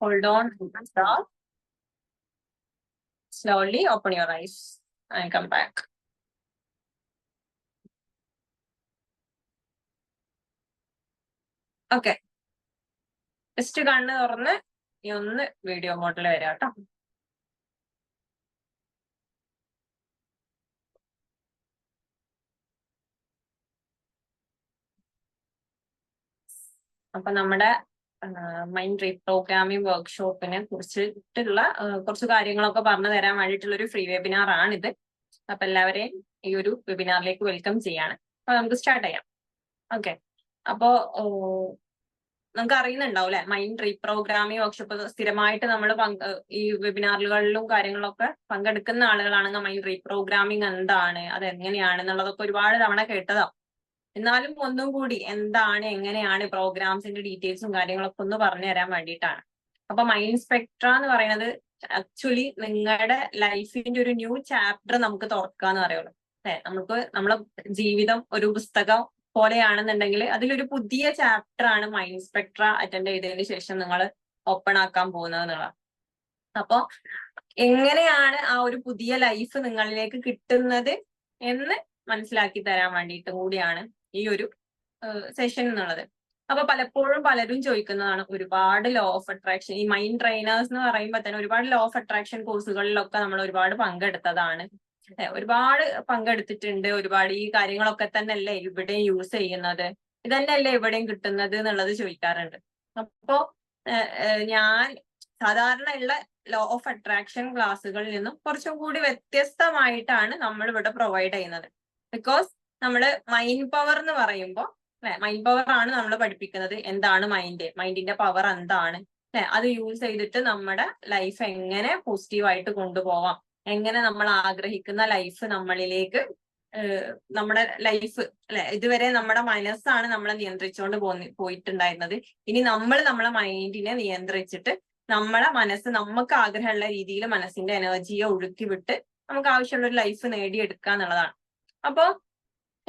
Hold on. Stop. Slowly open your eyes and come back. Okay just കണ്ണ് തുറന്ന് ഈ ഒന്ന് വീഡിയോ മോഡിൽ വരാം കേട്ടോ അപ്പൊ നമ്മുടെ മൈൻഡ് റീപ്രോഗ്രാമിംഗ് വർക്ക്ഷോപ്പിനെ കുറിച്ചിട്ടുള്ള കുറച്ച് കാര്യങ്ങളൊക്കെ പറഞ്ഞു തരാൻ വേണ്ടിയിട്ടുള്ള ഒരു ഫ്രീ വെബിനാർ ആണിത്. അപ്പൊ എല്ലാവരെയും ഈ ഒരു വെബിനാറിലേക്ക് വെൽക്കം ചെയ്യാണ്. അപ്പൊ നമുക്ക് സ്റ്റാർട്ട് ചെയ്യാം. ഓക്കെ. അപ്പോ നമുക്ക് അറിയുന്നുണ്ടാവും അല്ലെ? മൈൻഡ് റീപ്രോഗ്രാമിംഗ് വർക്ക്ഷോപ്പ് സ്ഥിരമായിട്ട് നമ്മൾ ഈ വെബിനാറുകളിലും കാര്യങ്ങളൊക്കെ പങ്കെടുക്കുന്ന ആളുകളാണെങ്കിൽ മൈൻഡ് റീപ്രോഗ്രാമിംഗ് എന്താണ്? അത് എങ്ങനെയാണ് എന്നുള്ളതൊക്കെ ഒരുപാട് തവണ കേട്ടതാവും എന്നാലും ഒന്നും കൂടി എന്താണ് എങ്ങനെയാണ് പ്രോഗ്രാംസിന്റെ ഡീറ്റെയിൽസും കാര്യങ്ങളൊക്കെ ഒന്ന് പറഞ്ഞു തരാൻ വേണ്ടിയിട്ടാണ്. അപ്പൊ മൈൻഡ് സ്പെക്ട്ര എന്ന് പറയുന്നത് ആക്ച്വലി നിങ്ങളുടെ ലൈഫിന്റെ ഒരു ന്യൂ ചാപ്റ്റർ നമുക്ക് തുറക്കുക എന്ന് പറയുള്ളൂ. അല്ലെ? നമുക്ക് നമ്മളെ ജീവിതം ഒരു പുസ്തകം പോലെയാണെന്നുണ്ടെങ്കിൽ അതിലൊരു പുതിയ ചാപ്റ്റർ ആണ് മൈൻഡ് സ്പെക്ട്ര അറ്റൻഡ് ചെയ്തതിന് ശേഷം നിങ്ങൾ ഓപ്പൺ ആക്കാൻ പോകുന്നത് എന്നുള്ളത് അപ്പൊ എങ്ങനെയാണ് ആ ഒരു പുതിയ ലൈഫ് നിങ്ങളിലേക്ക് കിട്ടുന്നത് എന്ന് മനസ്സിലാക്കി തരാൻ വേണ്ടിയിട്ടും കൂടിയാണ് ഈ ഒരു സെഷൻ എന്നുള്ളത്. അപ്പൊ പലപ്പോഴും പലരും ചോദിക്കുന്നതാണ് ഒരുപാട് ലോ ഓഫ് അട്രാക്ഷൻ ഈ മൈൻഡ് ട്രെയിനേഴ്സ് എന്ന് പറയുമ്പോൾ തന്നെ ഒരുപാട് ലോ ഓഫ് അട്രാക്ഷൻ കോഴ്സുകളിലൊക്കെ നമ്മൾ ഒരുപാട് പങ്കെടുത്തതാണ്. ഒരുപാട് പങ്കെടുത്തിട്ടുണ്ട് ഒരുപാട് ഈ കാര്യങ്ങളൊക്കെ തന്നെ അല്ലേ ഇവിടെയും യൂസ് ചെയ്യുന്നത് ഇതന്നെയല്ലേ എവിടെയും കിട്ടുന്നത് എന്നുള്ളത് ചോദിക്കാറുണ്ട്. അപ്പോ ഞാൻ സാധാരണ ഉള്ള ലോ ഓഫ് അട്രാക്ഷൻ ക്ലാസ്സുകളിൽ നിന്നും കുറച്ചും കൂടി വ്യത്യസ്തമായിട്ടാണ് നമ്മൾ ഇവിടെ പ്രൊവൈഡ് ചെയ്യുന്നത്. ബിക്കോസ് നമ്മൾ മൈൻഡ് പവർ എന്ന് പറയുമ്പോൾ അല്ലെ മൈൻഡ് പവർ ആണ് നമ്മൾ പഠിപ്പിക്കുന്നത്. എന്താണ് മൈൻഡ് മൈൻഡിന്റെ പവർ എന്താണ്? അല്ലെ അത് യൂസ് ചെയ്തിട്ട് നമ്മുടെ ലൈഫ് എങ്ങനെ പോസിറ്റീവായിട്ട് കൊണ്ടുപോവാം. എങ്ങനെ നമ്മൾ ആഗ്രഹിക്കുന്ന ലൈഫ് നമ്മളിലേക്ക് നമ്മുടെ ലൈഫ് അല്ലെ ഇതുവരെ നമ്മുടെ മനസ്സാണ് നമ്മളെ നിയന്ത്രിച്ചുകൊണ്ട് പോന്നി പോയിട്ടുണ്ടായിരുന്നത്. ഇനി നമ്മൾ നമ്മളെ മൈൻഡിനെ നിയന്ത്രിച്ചിട്ട് നമ്മളെ മനസ്സ് നമുക്ക് ആഗ്രഹമുള്ള രീതിയിൽ മനസ്സിന്റെ എനർജിയെ ഒഴുക്കി വിട്ട് നമുക്ക് ആവശ്യമുള്ള ഒരു ലൈഫ് നേടിയെടുക്കുക എന്നുള്ളതാണ് അപ്പോ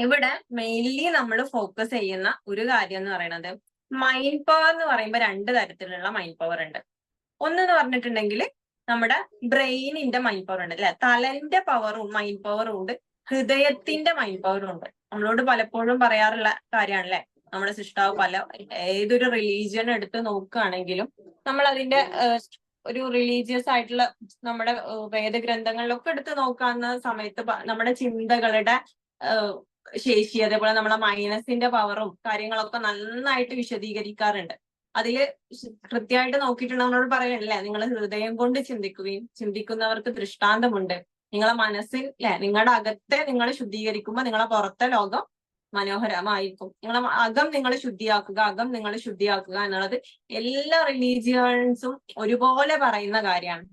ഇവിടെ മെയിൻലി നമ്മൾ ഫോക്കസ് ചെയ്യുന്ന ഒരു കാര്യം എന്ന് പറയുന്നത് മൈൻഡ് പവർ എന്ന് പറയുമ്പോൾ രണ്ട് തരത്തിലുള്ള മൈൻഡ് പവർ ഉണ്ട്. ഒന്നെന്ന് പറഞ്ഞിട്ടുണ്ടെങ്കിൽ നമ്മുടെ ബ്രെയിനിന്റെ മൈൻഡ് പവർ ഉണ്ട് അല്ലെ? തലന്റെ പവറും മൈൻഡ് പവറും ഉണ്ട്. ഹൃദയത്തിന്റെ മൈൻഡ് പവറും ഉണ്ട്. നമ്മളോട് പലപ്പോഴും പറയാറുള്ള കാര്യമാണല്ലേ നമ്മുടെ സൃഷ്ടാവ് പല ഏതൊരു റിലീജിയൻ എടുത്ത് നോക്കുകയാണെങ്കിലും നമ്മൾ അതിന്റെ ഒരു റിലീജിയസ് ആയിട്ടുള്ള നമ്മുടെ വേദഗ്രന്ഥങ്ങളിലൊക്കെ എടുത്ത് നോക്കാവുന്ന സമയത്ത് നമ്മുടെ ചിന്തകളുടെ ശേഷി അതേപോലെ നമ്മളെ മൈനസിന്റെ പവറും കാര്യങ്ങളൊക്കെ നന്നായിട്ട് വിശദീകരിക്കാറുണ്ട്. അതിൽ കൃത്യമായിട്ട് നോക്കിയിട്ടുണ്ടെന്നോട് പറയണല്ലേ നിങ്ങൾ ഹൃദയം കൊണ്ട് ചിന്തിക്കുകയും ചിന്തിക്കുന്നവർക്ക് ദൃഷ്ടാന്തമുണ്ട്. നിങ്ങളെ മനസ്സിൽ അല്ലെ നിങ്ങളുടെ അകത്തെ നിങ്ങൾ ശുദ്ധീകരിക്കുമ്പോൾ നിങ്ങളെ പുറത്തെ ലോകം മനോഹരമായിരിക്കും. നിങ്ങളെ അകം നിങ്ങൾ ശുദ്ധിയാക്കുക അകം നിങ്ങൾ ശുദ്ധിയാക്കുക എന്നുള്ളത് എല്ലാ റിലീജിയൻസും ഒരുപോലെ പറയുന്ന കാര്യമാണ്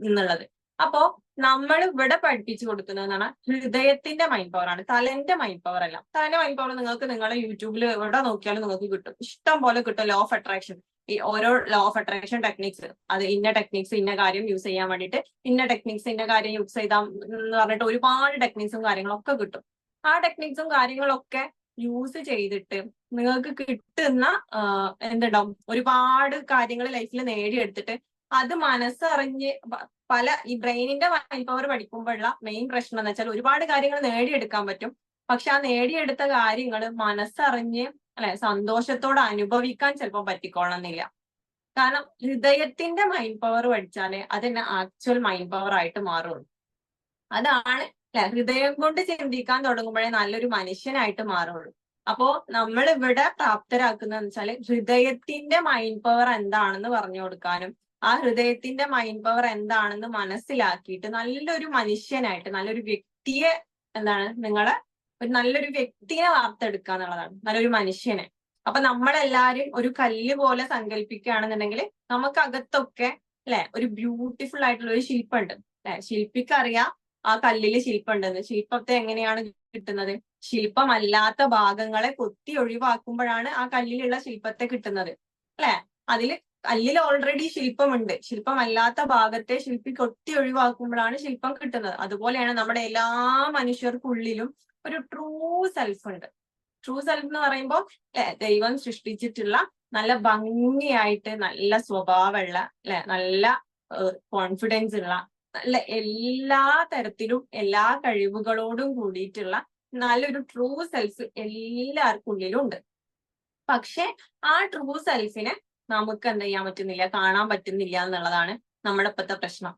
എന്നുള്ളത്. അപ്പോ നമ്മൾ ഇവിടെ പഠിപ്പിച്ചു കൊടുക്കുന്നതാണ് ഹൃദയത്തിന്റെ മൈൻഡ് പവർ ആണ്. തലന്റെ മൈൻഡ് പവർ അല്ല. തലന്റെ മൈൻഡ് പവർ നിങ്ങൾക്ക് നിങ്ങളെ യൂട്യൂബിൽ എവിടെ നോക്കിയാലും നിങ്ങൾക്ക് കിട്ടും. ഇഷ്ടം പോലെ കിട്ടും ലോ ഓഫ് അട്രാക്ഷൻ ഈ ഓരോ ലോ ഓഫ് അട്രാക്ഷൻ ടെക്നിക്സ് അത് ഇന്ന ടെക്നിക്സ് ഇന്ന കാര്യം യൂസ് ചെയ്യാൻ വേണ്ടിയിട്ട് ഇന്ന ടെക്നിക്സ് ഇന്ന കാര്യം യൂസ് ചെയ്താൽ എന്ന് പറഞ്ഞിട്ട് ഒരുപാട് ടെക്നിക്സും കാര്യങ്ങളൊക്കെ കിട്ടും. ആ ടെക്നിക്സും കാര്യങ്ങളൊക്കെ യൂസ് ചെയ്തിട്ട് നിങ്ങൾക്ക് കിട്ടുന്ന എന്തുണ്ടാവും? ഒരുപാട് കാര്യങ്ങൾ ലൈഫിൽ നേടിയെടുത്തിട്ട് അത് മനസ്സറിഞ്ഞ് പല ഈ ബ്രെയിനിന്റെ മൈൻഡ് പവർ പഠിക്കുമ്പോഴുള്ള മെയിൻ പ്രശ്നം എന്ന് വെച്ചാൽ ഒരുപാട് കാര്യങ്ങൾ നേടിയെടുക്കാൻ പറ്റും. പക്ഷെ ആ നേടിയെടുത്ത കാര്യങ്ങൾ മനസ്സറിഞ്ഞ് അല്ലെ സന്തോഷത്തോടെ അനുഭവിക്കാൻ ചിലപ്പോൾ പറ്റിക്കോളണമെന്നില്ല. കാരണം ഹൃദയത്തിന്റെ മൈൻഡ് പവർ പഠിച്ചാലേ അതിനെ ആക്ച്വൽ മൈൻഡ് പവർ ആയിട്ട് മാറുള്ളൂ. അതാണ് അല്ലെ ഹൃദയം കൊണ്ട് ചിന്തിക്കാൻ തുടങ്ങുമ്പോഴേ നല്ലൊരു മനുഷ്യനായിട്ട് മാറുള്ളൂ. അപ്പോ നമ്മൾ ഇവിടെ പ്രാപ്തരാക്കുന്നതെന്ന് വെച്ചാൽ ഹൃദയത്തിന്റെ മൈൻഡ് പവർ എന്താണെന്ന് പറഞ്ഞു കൊടുക്കാനും ആ ഹൃദയത്തിന്റെ മൈൻഡ് പവർ എന്താണെന്ന് മനസ്സിലാക്കിയിട്ട് നല്ലൊരു മനുഷ്യനായിട്ട് നല്ലൊരു വ്യക്തിയെ എന്താണ് നിങ്ങളെ ഒരു നല്ലൊരു വ്യക്തിയെ വാർത്തെടുക്കുക എന്നുള്ളതാണ്. നല്ലൊരു മനുഷ്യനെ. അപ്പൊ നമ്മളെല്ലാരും ഒരു കല്ല് പോലെ സങ്കല്പിക്കുകയാണെന്നുണ്ടെങ്കിൽ നമുക്ക് അകത്തൊക്കെ അല്ലെ ഒരു ബ്യൂട്ടിഫുൾ ആയിട്ടുള്ള ഒരു ശില്പമുണ്ട്. അല്ലെ ശില്പിക്ക് അറിയാം ആ കല്ലിൽ ശില്പമുണ്ടെന്ന്. ശില്പത്തെ എങ്ങനെയാണ് കിട്ടുന്നത്? ശില്പമല്ലാത്ത ഭാഗങ്ങളെ കൊത്തി ഒഴിവാക്കുമ്പോഴാണ് ആ കല്ലിലുള്ള ശില്പത്തെ കിട്ടുന്നത്. അല്ലെ അതിൽ കല്ലിൽ ഓൾറെഡി ശില്പമുണ്ട്. ശില്പമല്ലാത്ത ഭാഗത്തെ ശില്പി കൊത്തി ഒഴിവാക്കുമ്പോഴാണ് ശില്പം കിട്ടുന്നത്. അതുപോലെയാണ് നമ്മുടെ എല്ലാ മനുഷ്യർക്കുള്ളിലും ഒരു ട്രൂ സെൽഫ് ഉണ്ട്. ട്രൂ സെൽഫ് എന്ന് പറയുമ്പോൾ ദൈവം സൃഷ്ടിച്ചിട്ടുള്ള നല്ല ഭംഗിയായിട്ട് നല്ല സ്വഭാവമുള്ള അല്ലെ നല്ല കോൺഫിഡൻസ് ഉള്ള നല്ല എല്ലാ തരത്തിലും എല്ലാ കഴിവുകളോടും കൂടിയിട്ടുള്ള നല്ലൊരു ട്രൂ സെൽഫ് എല്ലാവർക്കുള്ളിലും ഉണ്ട്. പക്ഷെ ആ ട്രൂ സെൽഫിനെ നമുക്ക് എന്ത് ചെയ്യാൻ പറ്റുന്നില്ല കാണാൻ പറ്റുന്നില്ല എന്നുള്ളതാണ് നമ്മുടെ ഇപ്പോഴത്തെ പ്രശ്നം.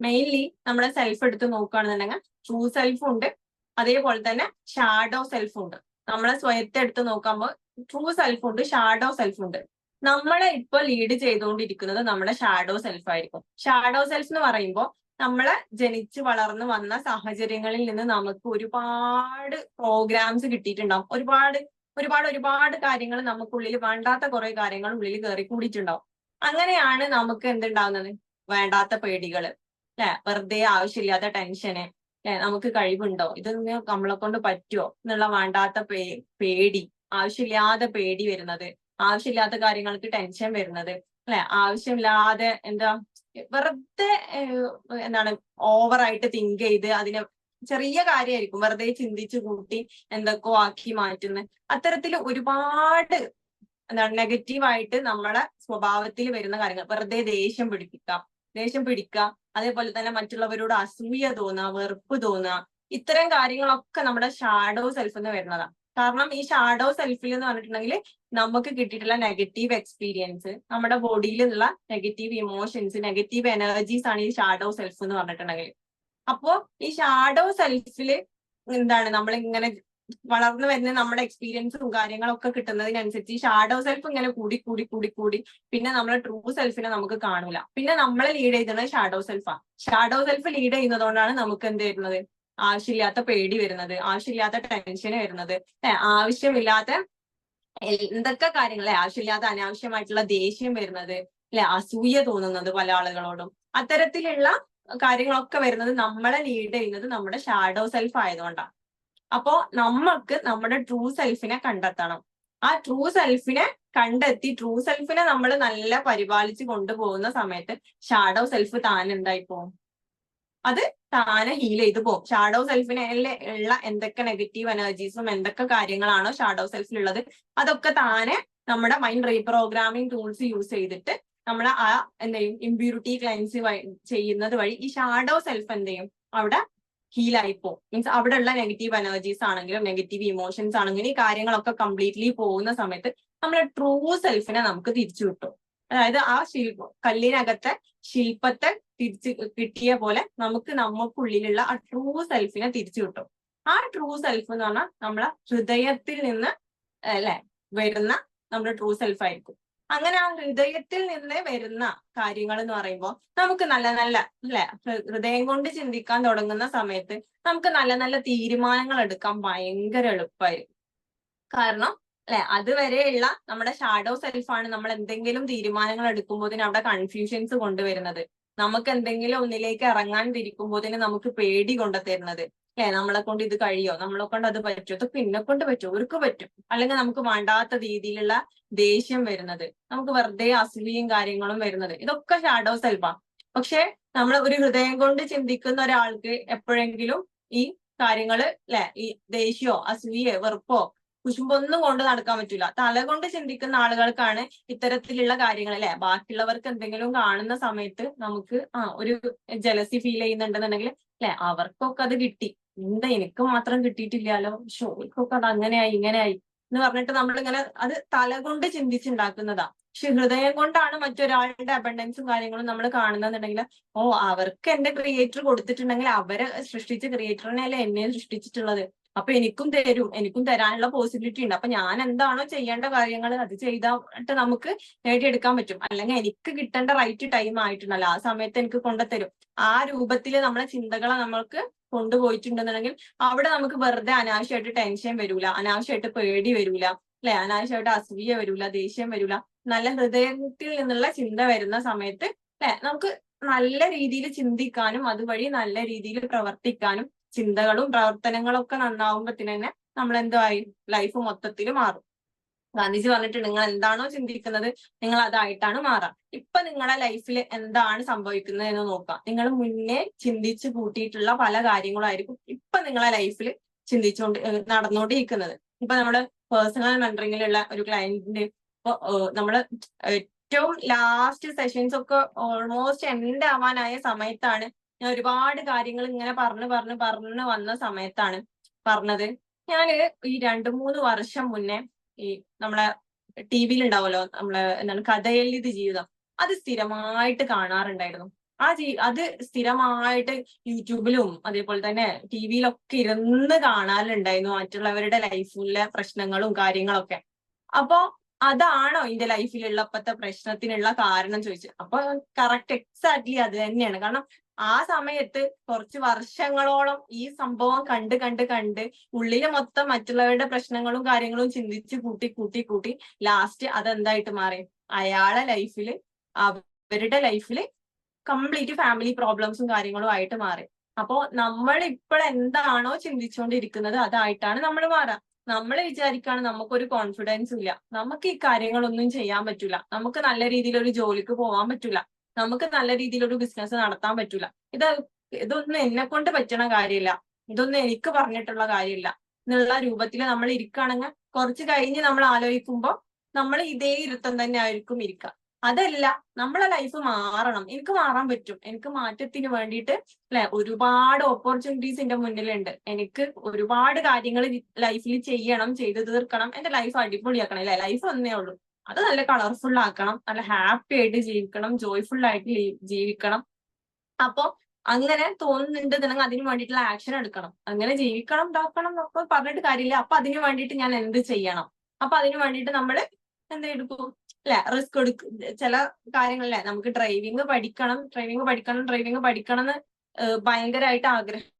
മെയിൻലി നമ്മുടെ സെൽഫ് എടുത്ത് നോക്കുകയാണെന്നുണ്ടെങ്കിൽ ട്രൂ സെൽഫ് ഉണ്ട് അതേപോലെ തന്നെ ഷാഡോ സെൽഫ് ഉണ്ട്. നമ്മളെ സ്വയത്തെ എടുത്ത് നോക്കുമ്പോൾ ട്രൂ സെൽഫ് ഉണ്ട് ഷാഡോ സെൽഫ് ഉണ്ട്. നമ്മളെ ഇപ്പൊ ലീഡ് ചെയ്തുകൊണ്ടിരിക്കുന്നത് നമ്മുടെ ഷാഡോ സെൽഫ് ആയിരിക്കും. ഷാഡോ സെൽഫ് എന്ന് പറയുമ്പോൾ നമ്മളെ ജനിച്ചു വളർന്നു വന്ന സാഹചര്യങ്ങളിൽ നിന്ന് നമുക്ക് ഒരുപാട് പ്രോഗ്രാംസ് കിട്ടിയിട്ടുണ്ടാവും. ഒരുപാട് ഒരുപാട് ഒരുപാട് കാര്യങ്ങൾ നമുക്കുള്ളിൽ വേണ്ടാത്ത കുറെ കാര്യങ്ങൾ ഉള്ളിൽ കയറി കൂടിയിട്ടുണ്ടാവും. അങ്ങനെയാണ് നമുക്ക് എന്തുണ്ടാവുന്നത്? വേണ്ടാത്ത പേടികൾ അല്ലെ വെറുതെ ആവശ്യമില്ലാത്ത ടെൻഷന്. അല്ലെ നമുക്ക് കഴിവുണ്ടോ? ഇത് നമ്മളെ കൊണ്ട് പറ്റുമോ എന്നുള്ള വേണ്ടാത്ത പേ പേടി. ആവശ്യമില്ലാതെ പേടി വരുന്നത്. ആവശ്യമില്ലാത്ത കാര്യങ്ങൾക്ക് ടെൻഷൻ വരുന്നത്. അല്ലെ ആവശ്യമില്ലാതെ എന്താ? വെറുതെ എന്താണ്? ഓവറായിട്ട് തിങ്ക് ചെയ്ത് അതിനെ ചെറിയ കാര്യമായിരിക്കും വെറുതെ ചിന്തിച്ചു കൂട്ടി എന്തൊക്കെയോ ആക്കി മാറ്റുന്ന. അത്തരത്തിൽ ഒരുപാട് എന്താണ് നെഗറ്റീവായിട്ട് നമ്മളെ സ്വഭാവത്തിൽ വരുന്ന കാര്യങ്ങൾ. വെറുതെ ദേഷ്യം പിടിപ്പിക്കാം ദേഷ്യം പിടിക്കുക അതേപോലെ തന്നെ മറ്റുള്ളവരോട് അസൂയ തോന്നുക വെറുപ്പ് തോന്നുക ഇത്തരം കാര്യങ്ങളൊക്കെ നമ്മുടെ ഷാഡോ സെൽഫിൽ നിന്ന് വരുന്നതാണ് കാരണം ഈ ഷാഡോ സെൽഫിൽ എന്ന് പറഞ്ഞിട്ടുണ്ടെങ്കിൽ നമുക്ക് കിട്ടിയിട്ടുള്ള നെഗറ്റീവ് എക്സ്പീരിയൻസ് നമ്മുടെ ബോഡിയിലുള്ള നെഗറ്റീവ് ഇമോഷൻസ് നെഗറ്റീവ് എനർജീസ് ആണ് ഈ ഷാഡോ സെൽഫ് എന്ന് പറഞ്ഞിട്ടുണ്ടെങ്കിൽ അപ്പോ ഈ ഷാഡോ സെൽഫിൽ എന്താണ് നമ്മൾ ഇങ്ങനെ വളർന്നു വരുന്ന നമ്മുടെ എക്സ്പീരിയൻസും കാര്യങ്ങളൊക്കെ കിട്ടുന്നതിനനുസരിച്ച് ഈ ഷാഡോ സെൽഫ് ഇങ്ങനെ കൂടി കൂടി കൂടി കൂടി പിന്നെ നമ്മളെ ട്രൂ സെൽഫിനെ നമുക്ക് കാണൂല. പിന്നെ നമ്മളെ ലീഡ് ചെയ്തത് ഷാഡോ സെൽഫാ ഷാഡോ സെൽഫ് ലീഡ് ചെയ്യുന്നതുകൊണ്ടാണ് നമുക്ക് എന്ത് വരുന്നത്? ആവശ്യമില്ലാത്ത പേടി വരുന്നത് ആവശ്യമില്ലാത്ത ടെൻഷൻ വരുന്നത് ആവശ്യമില്ലാത്ത എന്തൊക്കെ കാര്യങ്ങളെ ആവശ്യമില്ലാത്ത അനാവശ്യമായിട്ടുള്ള ദേഷ്യം വരുന്നത് അല്ലെ അസൂയ തോന്നുന്നത് പല ആളുകളോടും. അത്തരത്തിലുള്ള കാര്യങ്ങളൊക്കെ വരുന്നത് നമ്മളെ ലീഡ് ചെയ്യുന്നത് നമ്മുടെ ഷാഡോ സെൽഫ് ആയതുകൊണ്ടാണ് അപ്പോ നമ്മക്ക് നമ്മുടെ ട്രൂ സെൽഫിനെ കണ്ടെത്തണം. ആ ട്രൂ സെൽഫിനെ കണ്ടെത്തി ട്രൂ സെൽഫിനെ നമ്മൾ നല്ല പരിപാലിച്ച് കൊണ്ടുപോകുന്ന സമയത്ത് ഷാഡോ സെൽഫ് താൻ എന്തായി പോകും അത് താനെ ഹീൽ ചെയ്ത് പോകും ഷാഡോ സെൽഫിനെ ഉള്ള എന്തൊക്കെ നെഗറ്റീവ് എനർജീസും എന്തൊക്കെ കാര്യങ്ങളാണോ ഷാഡോ സെൽഫിലുള്ളത് അതൊക്കെ താനെ നമ്മുടെ മൈൻഡ് റീപ്രോഗ്രാമിംഗ് ടൂൾസ് യൂസ് ചെയ്തിട്ട് നമ്മൾ ആ എന്ത് ചെയ്യും ഇമ്പ്യൂരിറ്റി ക്ലൈൻസ് ചെയ്യുന്നത് വഴി ഈ ഷാഡോ സെൽഫ് എന്ത് ചെയ്യും? അവിടെ ഹീലായി പോകും. മീൻസ് അവിടെ ഉള്ള നെഗറ്റീവ് എനർജീസ് ആണെങ്കിലും നെഗറ്റീവ് ഇമോഷൻസ് ആണെങ്കിലും ഈ കാര്യങ്ങളൊക്കെ കംപ്ലീറ്റ്ലി പോകുന്ന സമയത്ത് നമ്മളെ ട്രൂ സെൽഫിനെ നമുക്ക് തിരിച്ചു കിട്ടും. അതായത് ആ ശില്പം കല്ലിനകത്തെ ശില്പത്തെ തിരിച്ച് കിട്ടിയ പോലെ നമുക്ക് നമുക്കുള്ളിലുള്ള ആ ട്രൂ സെൽഫിനെ തിരിച്ചു കിട്ടും. ആ ട്രൂ സെൽഫ് എന്ന് പറഞ്ഞാൽ നമ്മളെ ഹൃദയത്തിൽ നിന്ന് അല്ലെ വരുന്ന നമ്മുടെ ട്രൂ സെൽഫ് ആയിരിക്കും. അങ്ങനെ ആ ഹൃദയത്തിൽ നിന്ന് വരുന്ന കാര്യങ്ങൾ എന്ന് പറയുമ്പോൾ നമുക്ക് നല്ല നല്ല അല്ലെ? ഹൃദയം കൊണ്ട് ചിന്തിക്കാൻ തുടങ്ങുന്ന സമയത്ത് നമുക്ക് നല്ല നല്ല തീരുമാനങ്ങൾ എടുക്കാൻ ഭയങ്കര എളുപ്പമായിരിക്കും കാരണം അല്ലെ? അതുവരെയുള്ള നമ്മുടെ ഷാഡോ സെൽഫാണ് നമ്മൾ എന്തെങ്കിലും തീരുമാനങ്ങൾ എടുക്കുമ്പോൾ അവിടെ കൺഫ്യൂഷൻസ് കൊണ്ടുവരുന്നത്. നമുക്ക് എന്തെങ്കിലും ഒന്നിലേക്ക് ഇറങ്ങാൻ തിരിക്കുമ്പോൾ നമുക്ക് പേടി കൊണ്ടുതരുന്നത്. അല്ലെ നമ്മളെ കൊണ്ട് ഇത് കഴിയോ? നമ്മളെ കൊണ്ട് അത് പറ്റുമോ ഇതൊക്കെ എന്നെ കൊണ്ട് പറ്റുമോ ഒരുക്ക് പറ്റും. അല്ലെങ്കിൽ നമുക്ക് വേണ്ടാത്ത രീതിയിലുള്ള ദേഷ്യം വരുന്നത്. നമുക്ക് വെറുതെ അസൂയയും കാര്യങ്ങളും വരുന്നത്. ഇതൊക്കെ ഷാഡോ സെൽഫാ പക്ഷെ നമ്മൾ ഒരു ഹൃദയം കൊണ്ട് ചിന്തിക്കുന്ന ഒരാൾക്ക് എപ്പോഴെങ്കിലും ഈ കാര്യങ്ങൾ അല്ലെ ഈ ദേഷ്യോ അസൂയോ വെറുപ്പോ കുശുമ്പൊന്നും കൊണ്ട് നടക്കാൻ പറ്റില്ല തല കൊണ്ട് ചിന്തിക്കുന്ന ആളുകൾക്കാണ് ഇത്തരത്തിലുള്ള കാര്യങ്ങൾ അല്ലെ ബാക്കിയുള്ളവർക്ക് എന്തെങ്കിലും കാണുന്ന സമയത്ത് നമുക്ക് ആ ഒരു ജലസി ഫീൽ ചെയ്യുന്നുണ്ടെന്നുണ്ടെങ്കിൽ അല്ലെ അവർക്കൊക്കെ അത് കിട്ടി. എന്താ എനിക്ക് മാത്രം കിട്ടിയിട്ടില്ലല്ലോ. ഷോയ്ക്കൊക്കെ അത് അങ്ങനെയായി ഇങ്ങനെയായി എന്ന് പറഞ്ഞിട്ട് നമ്മളിങ്ങനെ അത് തല കൊണ്ട് ചിന്തിച്ചുണ്ടാക്കുന്നതാ. പക്ഷെ ഹൃദയം കൊണ്ടാണ് മറ്റൊരാളുടെ അബണ്ടൻസും കാര്യങ്ങളും നമ്മൾ കാണുന്നുണ്ടെങ്കിൽ ഓ അവർക്ക് എന്റെ ക്രിയേറ്റർ കൊടുത്തിട്ടുണ്ടെങ്കിൽ അവരെ സൃഷ്ടിച്ച ക്രിയേറ്ററിനെ ക്രിയേറ്ററിനെയല്ലേ എന്നെ സൃഷ്ടിച്ചിട്ടുള്ളത്? അപ്പൊ എനിക്കും തരും എനിക്കും തരാനുള്ള പോസിബിലിറ്റി ഉണ്ട്. അപ്പൊ ഞാൻ എന്താണോ ചെയ്യേണ്ട കാര്യങ്ങൾ അത് ചെയ്തിട്ട് നമുക്ക് നേടിയെടുക്കാൻ പറ്റും. അല്ലെങ്കിൽ എനിക്ക് കിട്ടേണ്ട റൈറ്റ് ടൈം ആയിട്ടുണ്ടല്ലോ. ആ സമയത്ത് എനിക്ക് കൊണ്ടുതരും ആ രൂപത്തിൽ നമ്മളെ ചിന്തകളെ നമ്മൾക്ക് കൊണ്ടുപോയിട്ടുണ്ടെന്നുണ്ടെങ്കിൽ അവിടെ നമുക്ക് വെറുതെ അനാവശ്യമായിട്ട് ടെൻഷൻ വരൂല അനാവശ്യമായിട്ട് പേടി വരൂല അല്ലെ? അനാവശ്യമായിട്ട് അസൂയ വരൂല ദേഷ്യം വരൂല നല്ല ഹൃദയത്തിൽ നിന്നുള്ള ചിന്ത വരുന്ന സമയത്ത് അല്ലെ? നമുക്ക് നല്ല രീതിയിൽ ചിന്തിക്കാനും അതുവഴി നല്ല രീതിയിൽ പ്രവർത്തിക്കാനും ചിന്തകളും പ്രവർത്തനങ്ങളും ഒക്കെ നന്നാവുമ്പോ തന്നെ നമ്മൾ എന്തായി ലൈഫ് മൊത്തത്തിൽ മാറും. ഗാന്ധിജി പറഞ്ഞിട്ട് നിങ്ങൾ എന്താണോ ചിന്തിക്കുന്നത് നിങ്ങൾ അതായിട്ടാണ് മാറാം. ഇപ്പൊ നിങ്ങളുടെ ലൈഫിൽ എന്താണ് സംഭവിക്കുന്നത് എന്ന് നോക്കാം. നിങ്ങൾ മുന്നേ ചിന്തിച്ചു കൂട്ടിയിട്ടുള്ള പല കാര്യങ്ങളായിരിക്കും ഇപ്പൊ നിങ്ങളെ ലൈഫിൽ ചിന്തിച്ചുകൊണ്ട് നടന്നുകൊണ്ടിരിക്കുന്നത് ഇപ്പൊ നമ്മുടെ പേഴ്സണൽ മെന്ററിങ്ങിലുള്ള ഒരു ക്ലയന്റിന് ഇപ്പൊ നമ്മൾ ഏറ്റവും ലാസ്റ്റ് സെഷൻസ് ഒക്കെ ഓൾമോസ്റ്റ് എൻഡ് ആവാനായ സമയത്താണ് ഞാൻ ഒരുപാട് കാര്യങ്ങൾ ഇങ്ങനെ പറഞ്ഞു പറഞ്ഞു പറഞ്ഞു വന്ന സമയത്താണ് പറഞ്ഞത്. ഞാൻ ഈ രണ്ടു മൂന്ന് വർഷം മുന്നേ ഈ നമ്മളെ ടി വിയിൽ ഉണ്ടാവുമല്ലോ നമ്മളെ എന്താണ് കഥയെഴുതി ജീവിതം. അത് സ്ഥിരമായിട്ട് കാണാറുണ്ടായിരുന്നു. ആ ജീ അത് സ്ഥിരമായിട്ട് യൂട്യൂബിലും അതേപോലെ തന്നെ ടി വിയിലൊക്കെ ഇരുന്ന് കാണാറുണ്ടായിരുന്നു മറ്റുള്ളവരുടെ ലൈഫിലെ പ്രശ്നങ്ങളും കാര്യങ്ങളൊക്കെ. അപ്പോ അതാണോ എന്റെ ലൈഫിലുള്ള ഇപ്പത്തെ പ്രശ്നത്തിനുള്ള കാരണം ചോദിച്ചു അപ്പൊ കറക്റ്റ് എക്സാക്ട്ലി അത് തന്നെയാണ്. കാരണം ആ സമയത്ത് കുറച്ച് വർഷങ്ങളോളം ഈ സംഭവം കണ്ട് കണ്ട് കണ്ട് ഉള്ളിൽ മൊത്തം മറ്റുള്ളവരുടെ പ്രശ്നങ്ങളും കാര്യങ്ങളും ചിന്തിച്ച് കൂട്ടി കൂട്ടി കൂട്ടി ലാസ്റ്റ് അതെന്തായിട്ട് മാറി? അയാളെ ലൈഫിൽ അവരുടെ ലൈഫിൽ കംപ്ലീറ്റ് ഫാമിലി പ്രോബ്ലംസും കാര്യങ്ങളും ആയിട്ട് മാറി. അപ്പോ നമ്മൾ ഇപ്പോൾ എന്താണോ ചിന്തിച്ചുകൊണ്ടിരിക്കുന്നത് അതായിട്ടാണ് നമ്മൾ മാറുക. നമ്മൾ വിചാരിക്കാണ് നമുക്കൊരു കോൺഫിഡൻസ് ഇല്ല. നമുക്ക് ഈ കാര്യങ്ങളൊന്നും ചെയ്യാൻ പറ്റില്ല നമുക്ക് നല്ല രീതിയിൽ ഒരു ജോലിക്ക് പോവാൻ പറ്റൂല. നമുക്ക് നല്ല രീതിയിൽ ഒരു ബിസിനസ് നടത്താൻ പറ്റൂല. ഇത് ഇതൊന്നും എന്നെ കൊണ്ട് പറ്റണ കാര്യമില്ല ഇതൊന്നും എനിക്ക് പറഞ്ഞിട്ടുള്ള കാര്യമില്ല എന്നുള്ള രൂപത്തിൽ നമ്മൾ ഇരിക്കുകയാണെങ്കിൽ കുറച്ച് കഴിഞ്ഞ് നമ്മൾ ആലോചിക്കുമ്പോൾ നമ്മൾ ഇതേ ഇരുത്തം തന്നെ ആയിരിക്കും ഇരിക്കുക അതല്ല നമ്മളെ ലൈഫ് മാറണം. എനിക്ക് മാറാൻ പറ്റും. എനിക്ക് മാറ്റത്തിന് വേണ്ടിയിട്ട് അല്ലെ ഒരുപാട് ഓപ്പർച്യൂണിറ്റീസ് എന്റെ മുന്നിലുണ്ട്. എനിക്ക് ഒരുപാട് കാര്യങ്ങൾ ലൈഫിൽ ചെയ്യണം ചെയ്തു തീർക്കണം. എന്റെ ലൈഫ് അടിപൊളിയാക്കണം. അല്ലെ ലൈഫ് ഒന്നേ ഉള്ളൂ. അത് നല്ല കളർഫുൾ ആക്കണം നല്ല ഹാപ്പി ആയിട്ട് ജീവിക്കണം ജോയ്ഫുൾ ആയിട്ട് ജീവിക്കണം. അപ്പൊ അങ്ങനെ തോന്നുന്നുണ്ട് നിങ്ങൾ അതിന് വേണ്ടിയിട്ടുള്ള ആക്ഷൻ എടുക്കണം. അങ്ങനെ ജീവിക്കണം ഇതാക്കണം എന്നൊക്കെ പറഞ്ഞിട്ട് കാര്യമില്ല. അപ്പൊ അതിന് വേണ്ടിയിട്ട് ഞാൻ എന്ത് ചെയ്യണം? അപ്പൊ അതിന് വേണ്ടിയിട്ട് നമ്മൾ എന്ത് എടുക്കും അല്ലെ റിസ്ക് എടുക്കും ചില കാര്യങ്ങളല്ലേ നമുക്ക് ഡ്രൈവിംഗ് പഠിക്കണം ഡ്രൈവിംഗ് പഠിക്കണം ഡ്രൈവിംഗ് പഠിക്കണം എന്ന് ഭയങ്കരമായിട്ട് ആഗ്രഹം